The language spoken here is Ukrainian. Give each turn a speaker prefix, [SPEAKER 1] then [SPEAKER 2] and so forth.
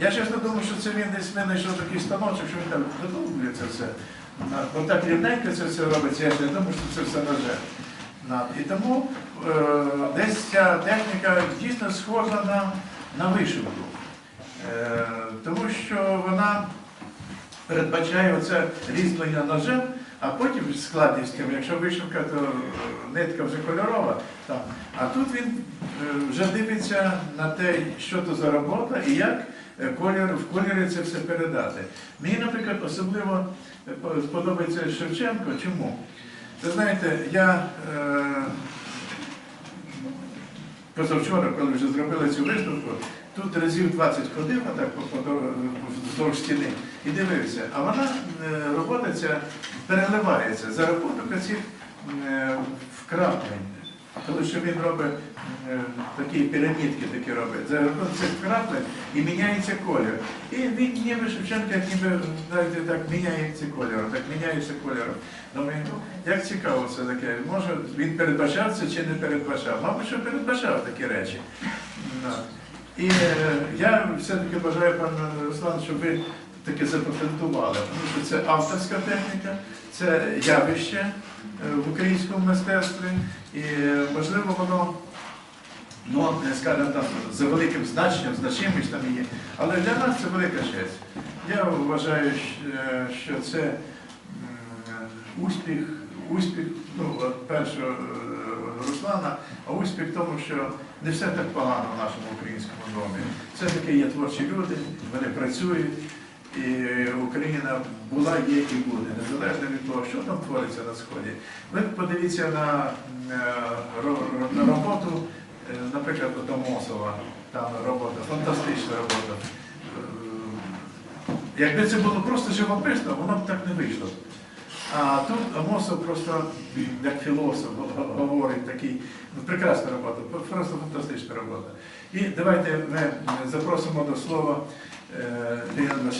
[SPEAKER 1] Я чесно думаю, що це він десь винайшов такий станочок, що він там додумує це все. Бо так рівненько це все робиться, я не думаю, що це все ноже. І тому е, десь ця техніка дійсно схожа на, на вишивку. Е, тому що вона передбачає оце різьблення ножем, а потім складність, тим, якщо вишивка, то нитка вже кольорова. Там. А тут він е, вже дивиться на те, що то за робота і як колір, в кольорі це все передати. Мені, наприклад, особливо е, по- сподобається Шевченко. Чому? Ви знаєте, я е, позавчора, коли вже зробили цю виставку, тут разів 20 ходив отак вздовж стіни і дивився. А вона, е, робота ця переливається за рахунок цих е, вкраплень. Коли що він робить е, такі пірамідки такі робить, за рахунок цих вкраплень і міняється колір. І він ніби Шевченко, як ніби знаєте, так міняється кольором, так міняється кольором. Думаю, ну, як цікаво це таке. Може він передбачав це чи не передбачав? Мабуть, що передбачав такі речі. Ну. І е, я все-таки бажаю, пане Руслан, щоб ви таке запатентували, тому що це авторська техніка, це явище е, в українському мистецтві, і е, можливо воно, ну, скажімо там, за великим значенням, значимість там є. Але для нас це велика честь. Я вважаю, е, що це успіх, успіх ну, першого Руслана, а успіх тому, що не все так погано в нашому українському домі. Все-таки є творчі люди, вони працюють, і Україна була, є і буде, незалежно від того, що там твориться на Сході. Ви подивіться на, е, на роботу, е, наприклад, от Амосова, там робота, фантастична робота. Е, Якби це було просто живописно, воно б так не вийшло. А тут Амосов просто як філософ говорить такий, ну, прекрасна робота, просто фантастична робота. І давайте ми запросимо до слова Васильовича.